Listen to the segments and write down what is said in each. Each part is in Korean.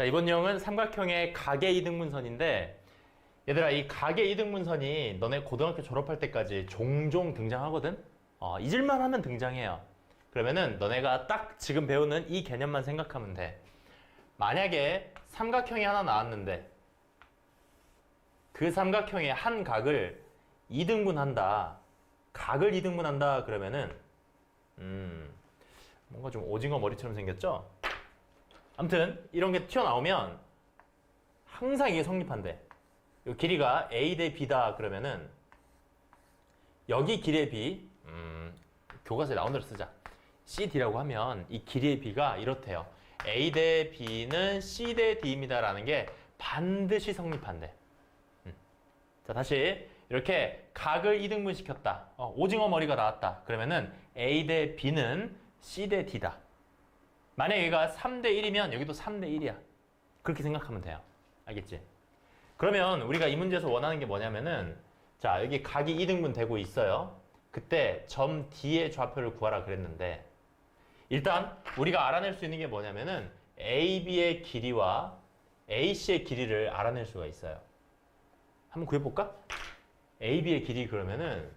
자, 이번 유형은 삼각형의 가계 이등분선인데 얘들아 이 가계 이등분선이 너네 고등학교 졸업할 때까지 종종 등장하거든? 어, 잊을만 하면 등장해요. 그러면은 너네가 딱 지금 배우는 이 개념만 생각하면 돼. 만약에 삼각형이 하나 나왔는데 그 삼각형의 한 각을 이등분한다. 각을 이등분한다 그러면은 음 뭔가 좀 오징어 머리처럼 생겼죠? 아무튼 이런 게 튀어나오면 항상 이게 성립한대. 이 길이가 A 대 B다 그러면은 여기 길이의 B 음, 교과서에 나온 대로 쓰자. CD라고 하면 이 길이의 B가 이렇대요. A 대 B는 C 대 D입니다 라는 게 반드시 성립한대. 음. 자 다시 이렇게 각을 이등분 시켰다. 어, 오징어 머리가 나왔다. 그러면은 A 대 B는 C 대 D다. 만약 여기가 3대 1이면 여기도 3대 1이야. 그렇게 생각하면 돼요. 알겠지? 그러면 우리가 이 문제에서 원하는 게 뭐냐면은 자 여기 각이 2등분 되고 있어요. 그때 점 D의 좌표를 구하라 그랬는데 일단 우리가 알아낼 수 있는 게 뭐냐면은 AB의 길이와 AC의 길이를 알아낼 수가 있어요. 한번 구해볼까? AB의 길이 그러면은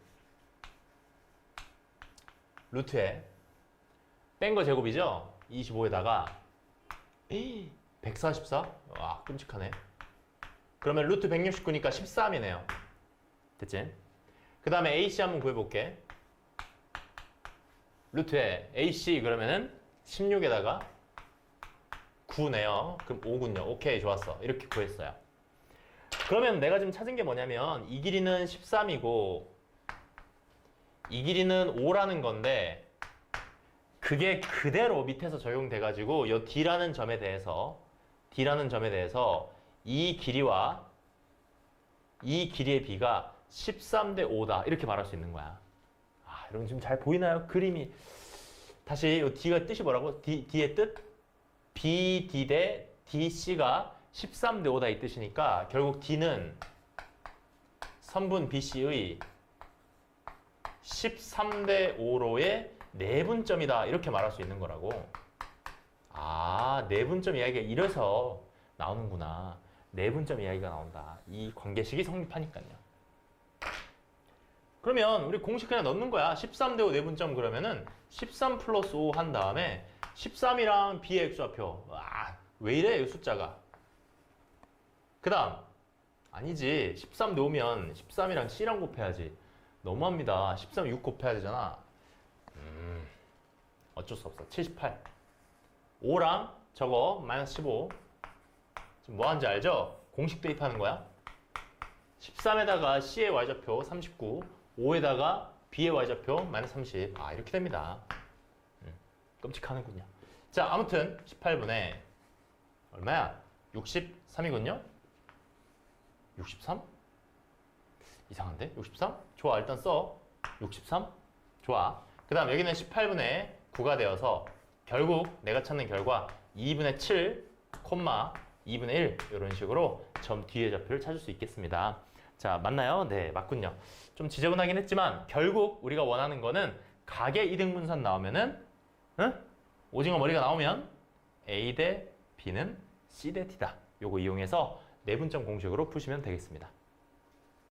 루트에 뺀 거 제곱이죠? 25에다가 144? 와 끔찍하네. 그러면 루트 169니까 13이네요. 됐지? 그 다음에 AC 한번 구해볼게. 루트에 AC 그러면은 16에다가 9네요. 그럼 5군요. 오케이 좋았어. 이렇게 구했어요. 그러면 내가 지금 찾은 게 뭐냐면 이 길이는 13이고 이 길이는 5라는 건데 그게 그대로 밑에서 적용돼 가지고 요 D라는 점에 대해서 D라는 점에 대해서 이 길이와 이 길이의 B가 13대 5다 이렇게 말할 수 있는 거야. 아, 여러분 지금 잘 보이나요? 그림이 다시 요 D가 뜻이 뭐라고? D, D의 뜻? BD 대 DC가 13대 5다 이 뜻이니까 결국 D는 선분 BC의 13대 5로의 내분점이다 이렇게 말할 수 있는 거라고. 아 내분점 이야기가 이래서 나오는구나. 내분점 이야기가 나온다. 이 관계식이 성립하니까요. 그러면 우리 공식 그냥 넣는 거야. 13 대 5 내분점 그러면은 13 플러스 5 한 다음에 13이랑 B의 x좌표. 와왜 이래 이 숫자가? 그 다음. 아니지. 13 넣으면 13이랑 C랑 곱해야지. 너무합니다. 13 6 곱해야 되잖아 음, 어쩔 수 없어. 78. 5랑 저거 마이너스 15. 지금 뭐 하는지 알죠? 공식 대입하는 거야. 13에다가 C의 y좌표 39, 5에다가 B의 y좌표 마이너스 30. 아, 이렇게 됩니다. 음, 끔찍하는군요. 자, 아무튼 18분에 얼마야? 63이군요? 63? 이상한데? 63? 좋아, 일단 써. 63? 좋아. 그 다음 여기는 18분의 9가 되어서 결국 내가 찾는 결과 2분의 7, 콤마 2분의 1 이런 식으로 점 뒤의 좌표를 찾을 수 있겠습니다. 자 맞나요? 네 맞군요. 좀 지저분하긴 했지만 결국 우리가 원하는 거는 가계 이등분선 나오면은 응? 오징어 머리가 나오면 A 대 B는 C 대 T다. 요거 이용해서 내분점 공식으로 푸시면 되겠습니다.